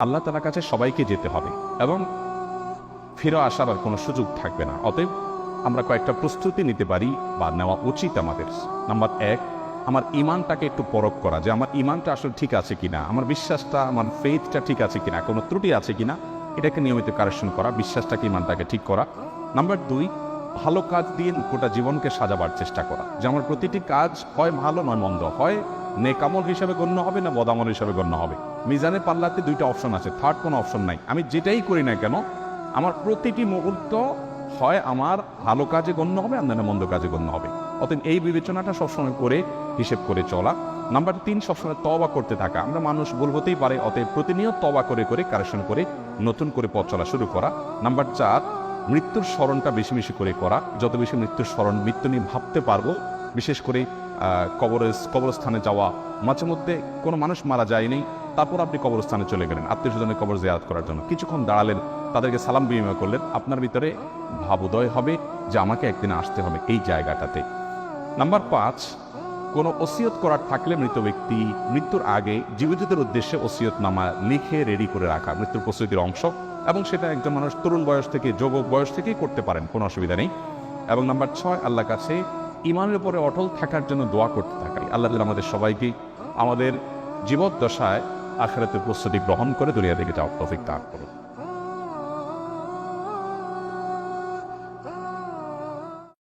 আল্লাহ তালার কাছে সবাইকে যেতে হবে এবং ফিরে আসার আর কোনো সুযোগ থাকবে না। অতএব আমরা কয়েকটা প্রস্তুতি নিতে পারি বা নেওয়া উচিত আমাদের। নাম্বার এক, আমার ইমানটাকে একটু পরখ করা যে আমার ইমানটা আসলে ঠিক আছে কিনা, আমার বিশ্বাসটা, আমার ফেথটা ঠিক আছে কিনা, কোনো ত্রুটি আছে কিনা, এটাকে নিয়মিত কারেকশন করা, বিশ্বাসটাকে ইমানটাকে ঠিক করা। নাম্বার দুই, ভালো কাজ দিয়ে গোটা জীবনকে সাজাবার চেষ্টা করা। যে আমার প্রতিটি কাজ হয় ভালো নয় মন্দ, হয় নেকামল হিসাবে গণ্য হবে না বদামল হিসাবে গণ্য হবে। মিজানের পাল্লাতে দুইটা অপশন আছে। থার্ড কোনো অপশন নাই। আমি যেটাই করি না কেন, আমার প্রতিটি মুহূর্ত হয় আমার ভালো কাজে গণ্য হবে আর না মন্দ কাজে গণ্য হবে। অতএব এই বিবেচনাটা সবসময় করে হিসেব করে চলা। নাম্বার তিন, সবসময় তবা করতে থাকা। আমরা মানুষ ভুল হতেই পারে, অতএব প্রতিনিয়ত তবা করে করে, কারেকশন করে, নতুন করে পথ চলা শুরু করা। নাম্বার চার, মৃত্যুর স্মরণটা বেশি বেশি করে করা। যত বেশি মৃত্যুর স্মরণ, মৃত্যু নিয়ে ভাবতে পারব, বিশেষ করে কবর কবরস্থানে যাওয়া। মাঝে মধ্যে কোনো মানুষ মারা যায়নি তারপর আপনি কবরস্থানে চলে গেলেন। আত্মীয় স্বজনের কবর জিয়ারত করার জন্য। কিছুক্ষণ দাঁড়ালেন, তাদেরকে সালাম বিনিময় করলেন। আপনার ভিতরে ভাবোদয় হবে যে আমাকে একদিন আসতে হবে এই জায়গাটাতে। নাম্বার পাঁচ, কোনো ওসিয়ত করার থাকলে মৃত ব্যক্তি মৃত্যুর আগে জীবিতদের উদ্দেশ্যে ওসিয়ত নামা লিখে রেডি করে রাখা, মৃত্যুর প্রস্তুতির অংশ। এবং সেটা একজন মানুষ তরুণ বয়স থেকে যুবক বয়স থেকেই করতে পারেন, কোনো অসুবিধা নেই। এবং নাম্বার ছয় আল্লাহ কাছে ইমানের উপরে অটল থাকার জন্য দোয়া করতে থাকাই। আল্লাহ আমাদের সবাইকে আমাদের জীবদ্দশায় আখেরাতের প্রস্তুতি গ্রহণ করে দুনিয়া থেকে যাওয়ার তৌফিক দান করুন।